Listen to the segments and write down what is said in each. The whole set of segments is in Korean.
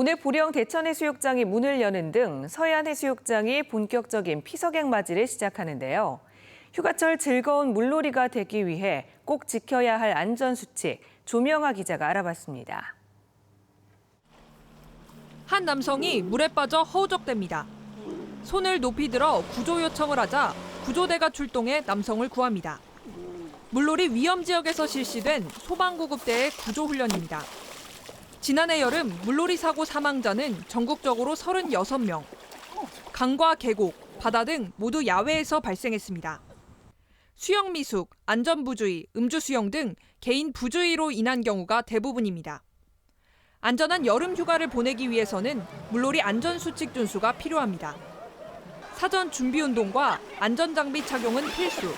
오늘 보령 대천해수욕장이 문을 여는 등 서해안해수욕장이 본격적인 피서객 맞이를 시작하는데요. 휴가철 즐거운 물놀이가 되기 위해 꼭 지켜야 할 안전수칙, 조명아 기자가 알아봤습니다. 한 남성이 물에 빠져 허우적댑니다. 손을 높이 들어 구조 요청을 하자 구조대가 출동해 남성을 구합니다. 물놀이 위험 지역에서 실시된 소방구급대의 구조 훈련입니다. 지난해 여름 물놀이 사고 사망자는 전국적으로 36명. 강과 계곡, 바다 등 모두 야외에서 발생했습니다. 수영 미숙, 안전 부주의, 음주 수영 등 개인 부주의로 인한 경우가 대부분입니다. 안전한 여름 휴가를 보내기 위해서는 물놀이 안전 수칙 준수가 필요합니다. 사전 준비 운동과 안전 장비 착용은 필수.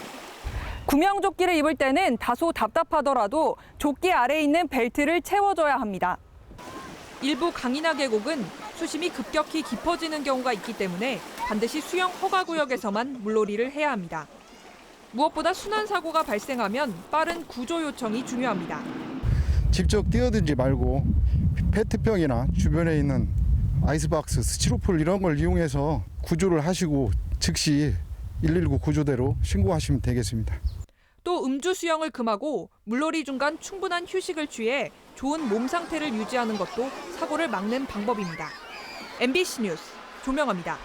구명조끼를 입을 때는 다소 답답하더라도 조끼 아래에 있는 벨트를 채워줘야 합니다. 일부 강이나 계곡은 수심이 급격히 깊어지는 경우가 있기 때문에 반드시 수영 허가 구역에서만 물놀이를 해야 합니다. 무엇보다 순환 사고가 발생하면 빠른 구조 요청이 중요합니다. 직접 뛰어들지 말고 페트병이나 주변에 있는 아이스박스, 스티로폴 이런 걸 이용해서 구조를 하시고 즉시 119 구조대로 신고하시면 되겠습니다. 또 음주 수영을 금하고 물놀이 중간 충분한 휴식을 취해 좋은 몸 상태를 유지하는 것도 사고를 막는 방법입니다. MBC 뉴스 조명아입니다.